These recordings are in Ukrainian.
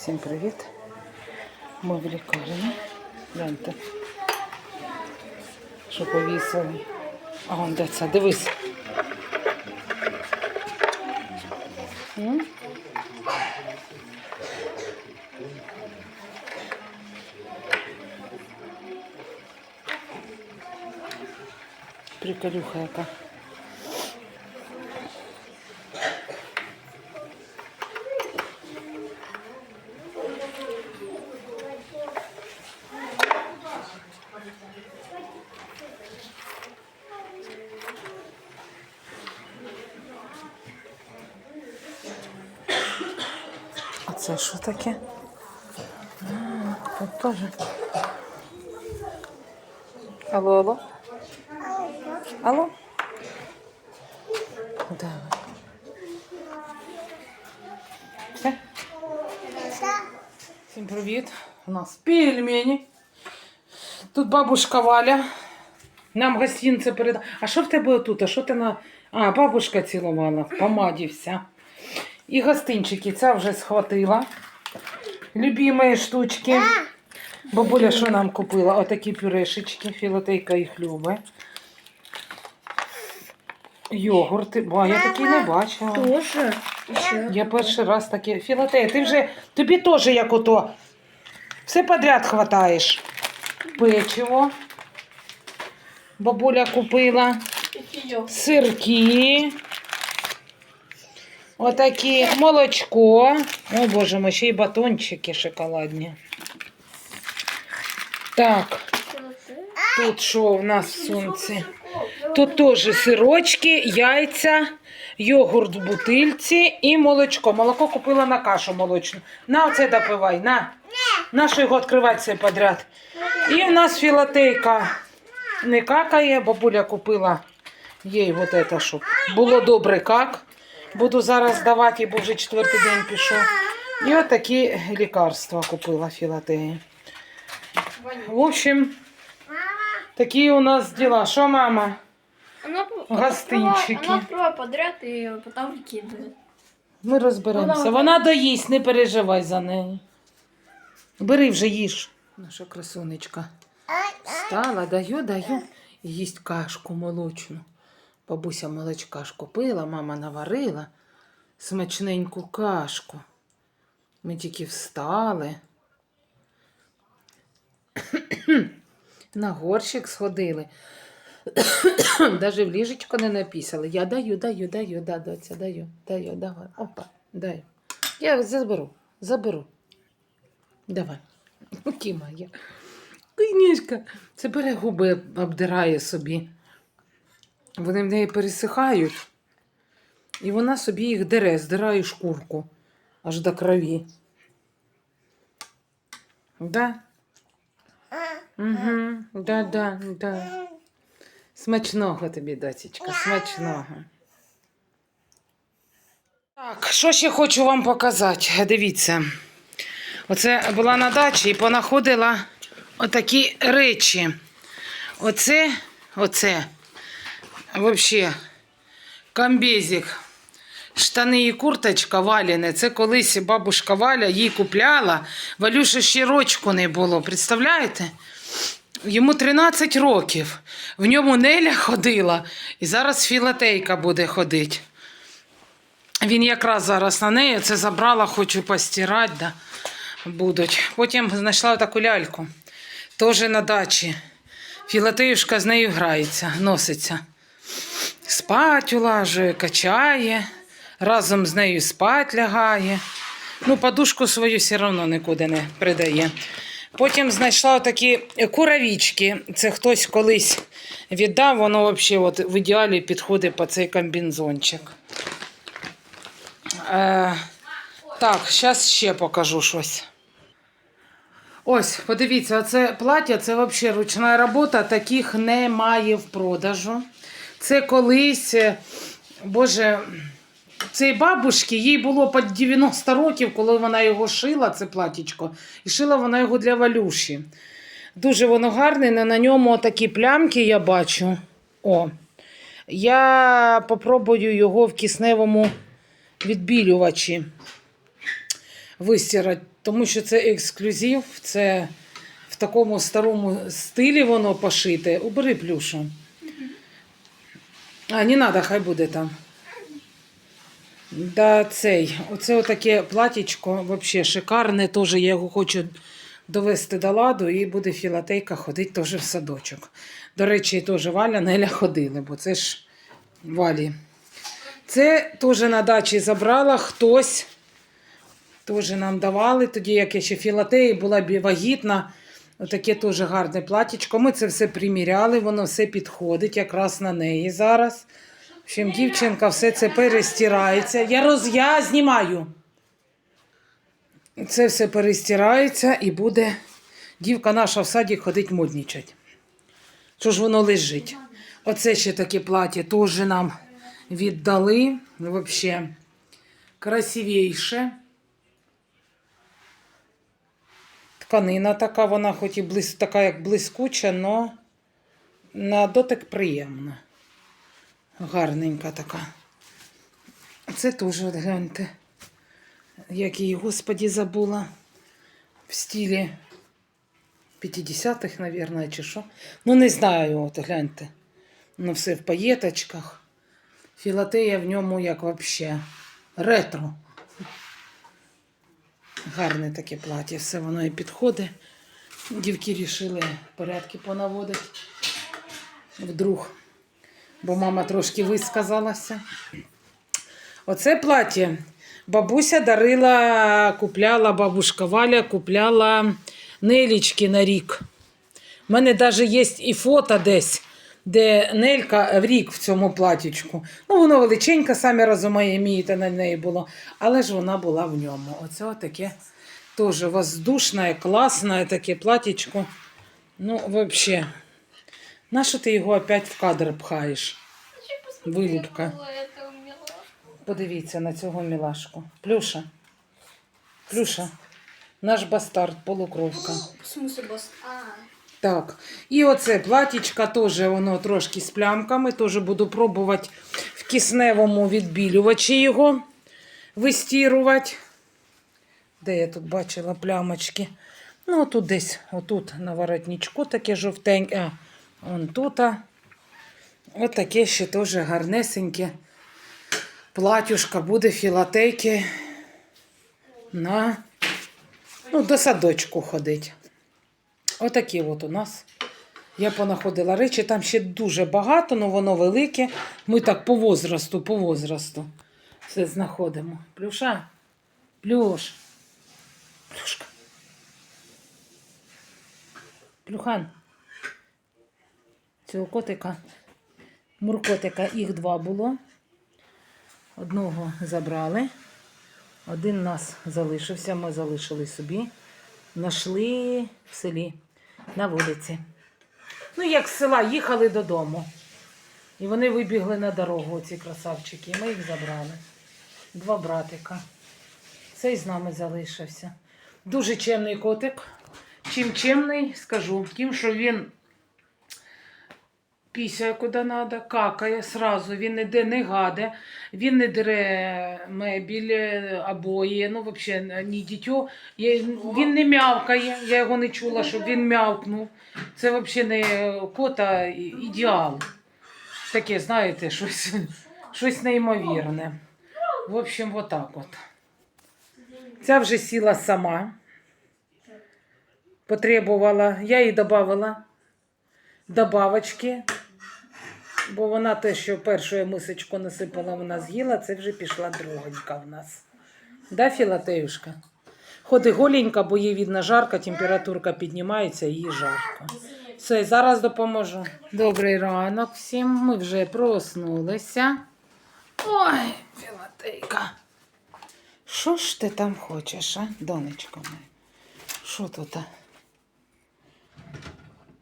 Всім привіт. Ми в лікарні. Гляньте. Що повісили. А вон де це? Дивись. Приколюха яка. Це що таке? Тут теж. Алло, алло. Алло. Давай. Всім привіт. У нас пельмені. Тут бабушка Валя. Нам гостинці передала. А що в тебе тут? А що ти на. А, бабушка цілувала, в помаді вся. І гостинчики ця вже схватила. Любимі штучки. Бабуля що нам купила? Отакі пюрешечки, філотейка їх любить. Йогурти, бо я такі не бачила. Тоже. Я перший раз таке. Філатея, ти вже тобі теж як ото. Все подряд хватаєш. Печиво. Бабуля купила. Сирки. Отакі молочко. О боже мой, ще й батончики шоколадні. Так, тут що у нас в сумці? Тут теж сирочки, яйця, йогурт в бутильці і молочко. Молоко купила на кашу молочну. На оце допивай, на. На що його відкривати все подряд. І в нас філатейка не какає, бабуля купила їй вот это, щоб було добре как. Буду зараз давати, бо вже четвертий день пішов. І отакі лікарства купила філатеї. В общем, такі у нас діла. Що, мама? Она, Гостинчики. Она открывает подряд и потом выкидывает. Ми розберемося. Вона- Вона доїсть, не переживай за неї. Бери вже їж. Наша красунечка. Встала, даю, даю. І їсть кашку молочну. Бабуся молочка ж купила, мама наварила смачненьку кашку. Ми тільки встали. На горщик сходили. Даже в ліжечко не написали. Я даю, даю, даю, да, доця, даю, даю, давай. Опа, даю. Я заберу, заберу. Давай. Ті моя. Книжка. Це бере губи, обдирає собі. Вони в неї пересихають. І вона собі їх дере, здирає шкурку аж до крові. Да? Угу, да, да, да. Смачного тобі, дочечка, смачного. Так, що ще хочу вам показати? Дивіться. Оце була на дачі і понаходила отакі речі. Оце, оце, взагалі, комбезик. Штани і курточка валяне. Це колись бабушка Валя їй купляла. Валюша ще рочку не було. Представляєте? Йому 13 років. В ньому Неля ходила, і зараз філатейка буде ходити. Він якраз зараз на неї це забрала, хочу постирати. Да, будуть. Потім знайшла таку ляльку. Теж на дачі. Філатеюшка з нею грається, носиться. Спать улажує, качає, разом з нею спать лягає. Ну, подушку свою все одно нікуди не придає. Потім знайшла такі куравічки. Це хтось колись віддав, воно взагалі от в ідеалі підходить по цей комбінзончик. Е, так, зараз ще покажу щось. Ось, подивіться, оце плаття це взагалі ручна робота, таких немає в продажу. Це колись, е, Боже, цій бабушці, їй було під 90 років, коли вона його шила, це платічко, і шила вона його для Валюші. Дуже воно гарне, на ньому такі плямки я бачу. О, я попробую його в кисневому відбілювачі. вистирати, тому що це ексклюзив, це в такому старому стилі воно пошите. Убери плюшу. А, не треба, хай буде там. Да, цей. Оце отаке платічко, взагалі шикарне. Теж я його хочу довести до ладу і буде філатейка ходити теж в садочок. До речі, теж Валя Неля ходили, бо це ж Валі. Це теж на дачі забрала хтось. Теж нам давали, тоді як я ще філатеї була вагітна. Отаке теж гарне платічко. Ми це все приміряли, воно все підходить якраз на неї зараз. В общем, дівчинка все це перестирається. Я роз... я знімаю. Це все перестирається і буде дівка наша в саді ходить моднічать. Що ж воно лежить? Оце ще таке плаття теж нам віддали. Взагалі красивіше. Тканина така, вона хоч і блис... така, як блискуча, але на дотик приємна. Гарненька така. Це теж, от гляньте, як її, господі, забула. В стилі 50-х, мабуть, чи що. Ну, не знаю, от гляньте. Ну, все в паєточках. Філатея в ньому як взагалі. Ретро. Гарне таке плаття, все воно і підходить. Дівки рішили порядки понаводити. Вдруг. Бо мама трошки висказалася. Оце плаття бабуся дарила, купляла, бабушка Валя купляла нелічки на рік. У мене навіть є і фото десь, де Нелька в рік в цьому платічку. Ну, воно величеньке, самі розумієте, на неї було, але ж вона була в ньому. Оце таке теж воздушне, класне таке платічко. Ну, взагалі. Нащо ти його опять в кадр пхаєш? Виліпка. Подивіться на цього мілашку. Плюша. Плюша. Наш бастард, полукровка. В смысле бос? Так. І оце платічка теж воно трошки з плямками. Теж буду пробувати в кисневому відбілювачі його вистірувати. Де я тут бачила плямочки? Ну, тут десь, отут на воротничку таке жовтеньке. А, вон тут. Отаке ще теж гарнесеньке. Платюшка буде філатейки на ну, до садочку ходить. Отакі от у нас. Я понаходила речі, там ще дуже багато, але воно велике. Ми так по возрасту, по возрасту все знаходимо. Плюша? Плюш. Плюшка. Плюхан. Цього котика. Муркотика, їх два було. Одного забрали. Один нас залишився, ми залишили собі. Нашли в селі на вулиці. Ну, як з села їхали додому. І вони вибігли на дорогу, ці красавчики. Ми їх забрали. Два братика. Цей з нами залишився. Дуже чемний котик. Чим чемний, скажу. Тим, що він пісяє куди треба, какає сразу, він ніде не гаде, він не дере мебіль, е, обої, ну взагалі ні дітьо. Я- Він не м'явкає, я його не чула, щоб він м'явкнув. Це взагалі не кота ідеал. Таке, знаєте, щось, щось неймовірне. В общем, отак от. Ця вже сіла сама. Потребувала, я їй додавала добавочки, бо вона те, що першу мисочку насипала, вона з'їла, це вже пішла другонька в нас. Да, Філатеюшка? Ходи голенька, бо їй видно жарко, температурка піднімається, їй жарко. Все, зараз допоможу. Добрий ранок всім. Ми вже проснулися. Ой, Філатейка. Що ж ти там хочеш, а, донечко моя? Що тут?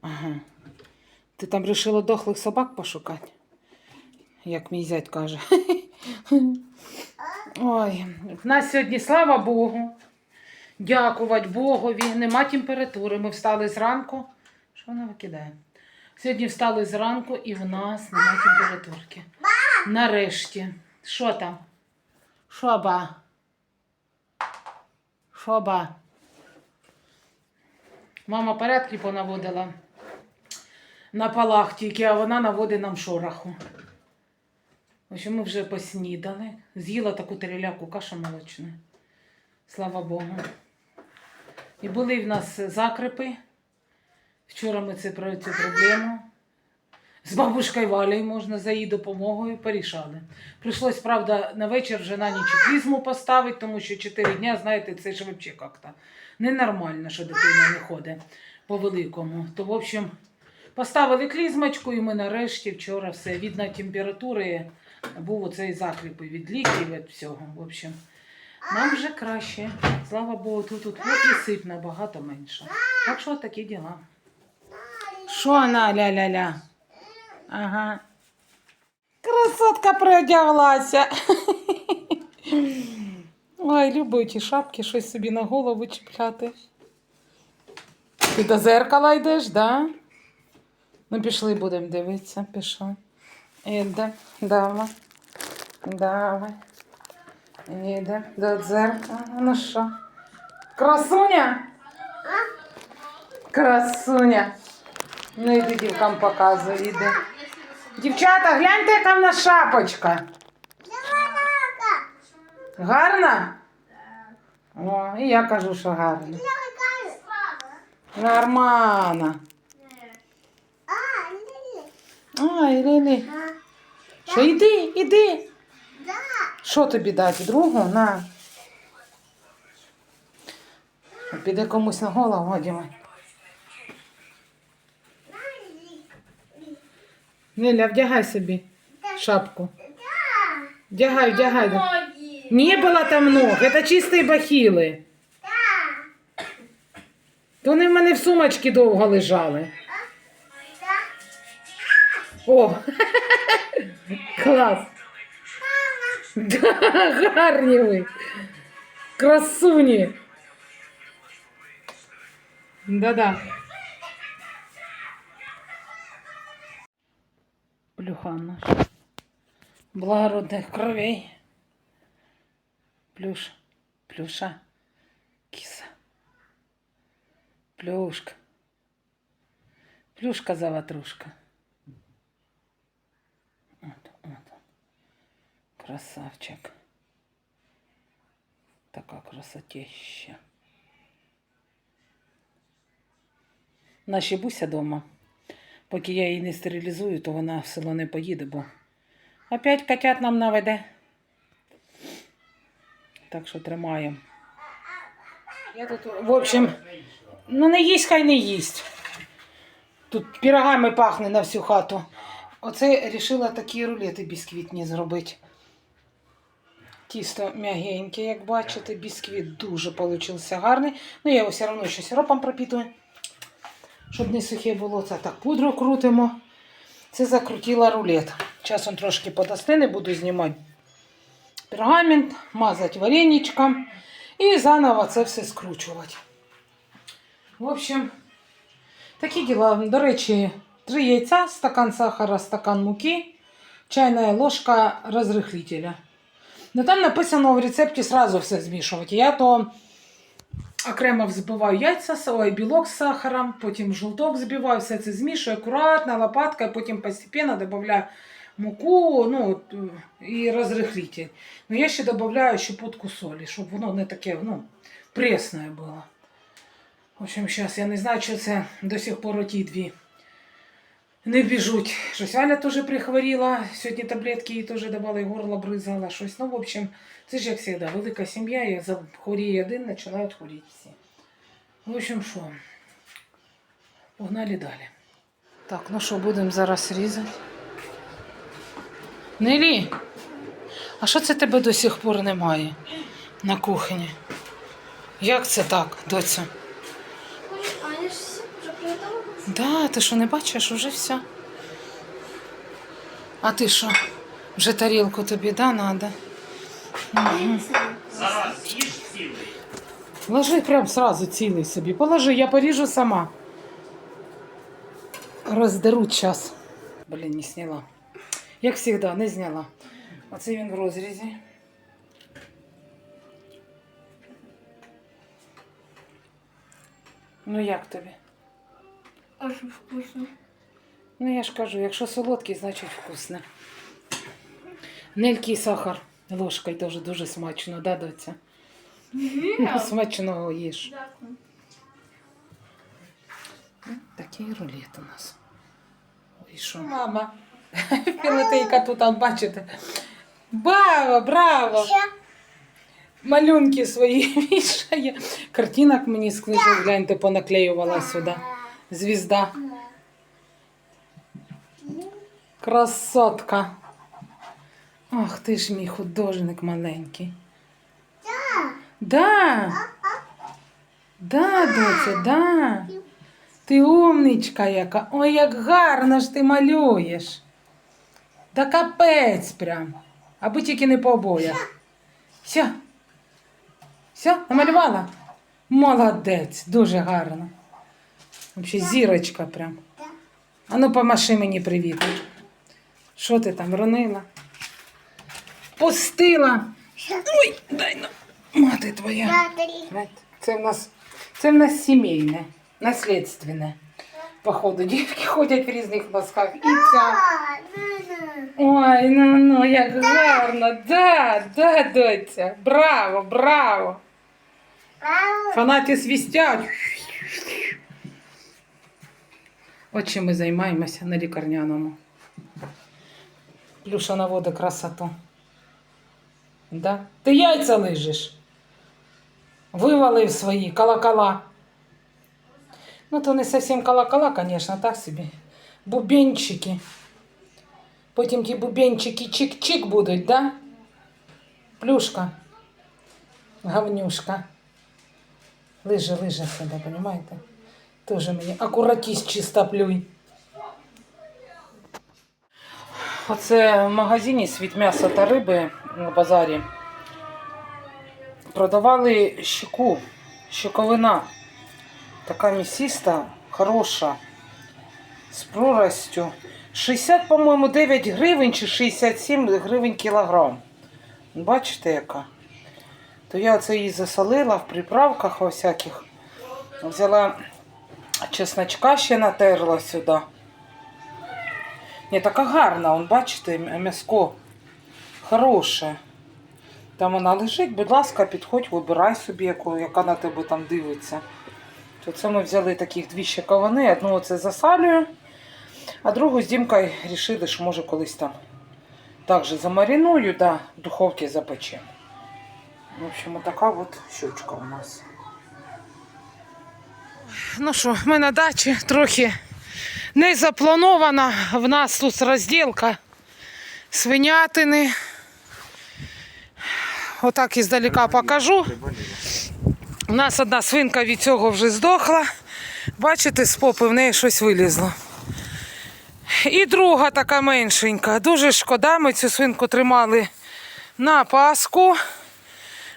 Ага. Ти там вирішила дохлих собак пошукати? Як мій зять каже. Ой, в нас сьогодні, слава Богу. Дякувати Богові. Нема температури. Ми встали зранку. Що вона викидає? Сьогодні встали зранку і в нас нема температурки. Нарешті. Що там? Що ба? Що ба? Мама порядки понаводила на полах тільки, а вона наводить нам шороху. Общем, ми вже поснідали. З'їла таку тереляку кашу молочну. Слава Богу. І були в нас закрипи. Вчора ми це про цю проблему. З бабушкою Валею можна за її допомогою порішали. Прийшлось, правда, на вечір вже на ніч клізму поставити, тому що 4 дня, знаєте, це ж взагалі як-то ненормально, що дитина не ходить по великому. То, в общем, поставили клізмочку, і ми нарешті вчора все від температури був оцей закріп і від ліків, від всього. В общем, нам вже краще. Слава Богу, тут, тут і сип набагато менше. Так що такі діла. Що вона ля-ля-ля? Ага. Красотка приодяглася. Ой, люблю ті шапки, щось собі на голову чіпляти. Ти до зеркала йдеш, да? Ну, пішли, будемо дивитися, пішли. Іде, давай. Давай. Іде до дзеркала. Ну що? Красуня? Красуня. Ну, іди дівкам показуй, іди. Дівчата, гляньте, яка в нас шапочка. Гарна? О, і я кажу, що гарна. Нормально. Ай, Лілі. Що, іди, іди. Що тобі дати? Другу? На. Піде комусь на голову, одягай. Неля, вдягай собі шапку. Вдягай, вдягай. Ноги. Не было там ног, это чистые бахіли. То вони в мене в сумочці довго лежали. О, клас. Да, гарні ви. Красуні. Да-да. Плюхан наш. Благородних кровей. Плюш, плюша, киса. Плюшка. Плюшка Красавчик. Така красотища. Наші буся дома. Поки я її не стерилізую, то вона в село не поїде, бо опять котят нам наведе. Так що тримаємо. Я тут, в общем, ну не їсть, хай не їсть. Тут пірогами пахне на всю хату. Оце вирішила такі рулети бісквітні зробити. Тісто м'ягеньке, як бачите, бісквіт дуже получився гарний. Ну, я його все одно ще сиропом пропітую, щоб не сухе було. Це так пудру крутимо. Це закрутила рулет. Зараз він трошки подостине, буду знімати пергамент, мазати вареничком і заново це все скручувати. В общем, такі діла. До речі, три яйця, стакан сахара, стакан муки, чайна ложка розрихлителя. Ну там написано в рецепті сразу все змішувати. Я то окремо взбиваю яйця, ой, білок з сахаром, потім жовток збиваю, все це змішую акуратно, лопаткою, потім постепенно додаю муку ну, е, і розрихлитель. Ну, я ще додаю щепотку солі, щоб воно не таке ну, пресне було. В общем, зараз я не знаю, що це до сих пор ті дві не біжуть. Щось Аля теж прихворіла. Сьогодні таблетки їй теж давали, і горло бризала. Щось. Ну, в общем, це ж як завжди, велика сім'я, і захворіє один, починають хворіти всі. В общем, що? Погнали далі. Так, ну що, будемо зараз різати. Нелі, а що це тебе до сих пор немає на кухні? Як це так, доця? Ой, а я ж все вже приготувала. Да, ти що не бачиш, уже все. А ти що? Вже тарілку тобі, да, надо? Угу. Зараз їж цілий. Ложи прям сразу цілий собі. Положи, я поріжу сама. Роздеруть час. Блін, не сняла. Як завжди, не зняла. Оце він в розрізі. Ну як тобі? Очень вкусно. Ну я ж кажу, якщо солодкий, значить вкусне. Нелький сахар ложкою теж дуже смачно, да, доця? Ну, смачного їж. Дякую. Ну, Такий рулет у нас. Ой, що? Мама. Філетейка тут, от бачите. Браво, браво! Малюнки свої вішає. Картинок мені з книжок, гляньте, понаклеювала сюди. Звізда. Красотка. Ах ти ж мій художник маленький. Да. Да, доця, да. Ти умничка яка. Ой, як гарно ж ти малюєш. Да капець прям. Аби тільки не по обоях. Все. Все, намалювала? Молодець, дуже гарно. Взагалі зірочка прям. А ну помаши мені привіт. Що ти там ронила? Пустила. Ой, дай на. Мати твоя. Right. Це в нас, це в нас сімейне, наслідственне. Походу, дівки ходять в різних носках. І ця. Ой, ну ну, як гарно. Да, да, доця. Браво, браво. Фанати свістять. От чим ми займаємося на лікарняному. Плюша наводить красоту. Да? Ти яйця лижеш. Вивалив свої колокола. Ну, то не зовсім колокола, конечно, так собі. Бубенчики. Потім ті бубенчики чик-чик будуть, да? Плюшка. Говнюшка. Лиже, лиже себе, понимаєте? Тоже мені акуратість чистоплюй. Оце в магазині світ м'яса та риби на базарі. Продавали щеку, щековина. Така місіста, хороша, з проростю. 60, по-моєму, 9 гривень чи 67 гривень кілограм. Бачите, яка? То я це її засолила в приправках всяких. Взяла чесночка ще натерла сюди. Не така гарна, он, бачите, м'яско хороше. Там вона лежить, будь ласка, підходь, вибирай собі, яку, яка на тебе там дивиться. То це ми взяли таких дві щековини. Одну оце засалюю, а другу з Дімкою рішили, що може колись там також замариную, да, в духовці запечемо. В общем, така от щучка у нас. Ну що, ми на дачі трохи не запланована. В нас тут розділка свинятини. Отак іздалека покажу. У нас одна свинка від цього вже здохла. Бачите, з попи в неї щось вилізло. І друга така меншенька. Дуже шкода, ми цю свинку тримали на паску,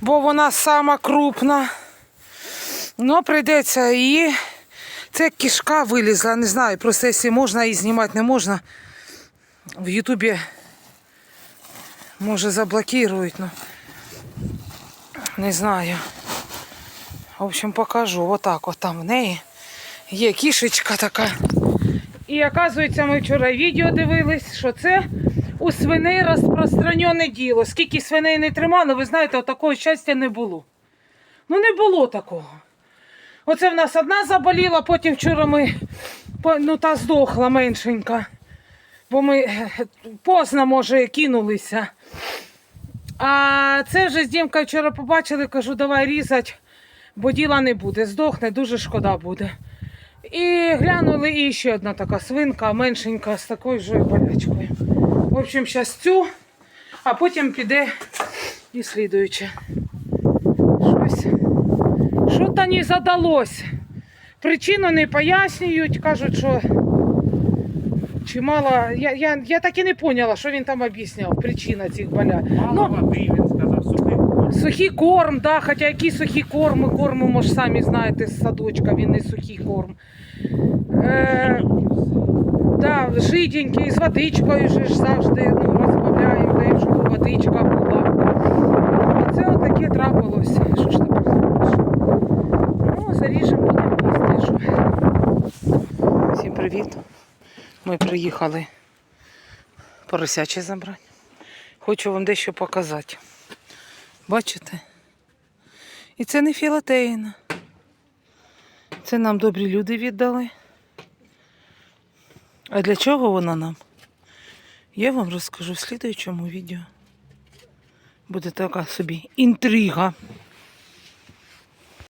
бо вона сама крупна. Ну, прийдеться її. Це кішка вилізла, не знаю, просто якщо можна її знімати, не можна. В Ютубі може заблокують, ну не знаю. В общем, покажу. Отак, от там в неї є кішечка така. І оказується, ми вчора відео дивились, що це у свиней розпространене діло. Скільки свиней не тримали, ви знаєте, от такого щастя не було. Ну не було такого. Оце в нас одна заболіла, потім вчора ми ну, та здохла меншенька. Бо ми е, поздно, може, кинулися. А це вже з Дімкою вчора побачили, кажу, давай різати, бо діла не буде. Здохне, дуже шкода буде. І глянули і ще одна така свинка, меншенька, з такою ж болячкою. В общем, зараз цю, а потім піде і слідуюче. Щось. То не задалось. Причину не пояснюють, кажуть, що чимало. Я, я, я так і не поняла, що він там об'ясняв, причина цих болять. Мало води, він сказав, сухий корм. Сухий корм, да, хоча який сухий корм, ми кормимо ж самі знаєте, з садочка, він не сухий корм. Е, да, жиденький, з водичкою же ж завжди ну, розбавляємо, даємо, щоб водичка була. Це отаке трапилось. Що ж? Ну, заріжемо будемо їсти. Всім привіт. Ми приїхали поросяче забрати. Хочу вам дещо показати. Бачите? І це не філатеїна. Це нам добрі люди віддали. А для чого вона нам? Я вам розкажу в слідуючому відео. Буде така собі інтрига.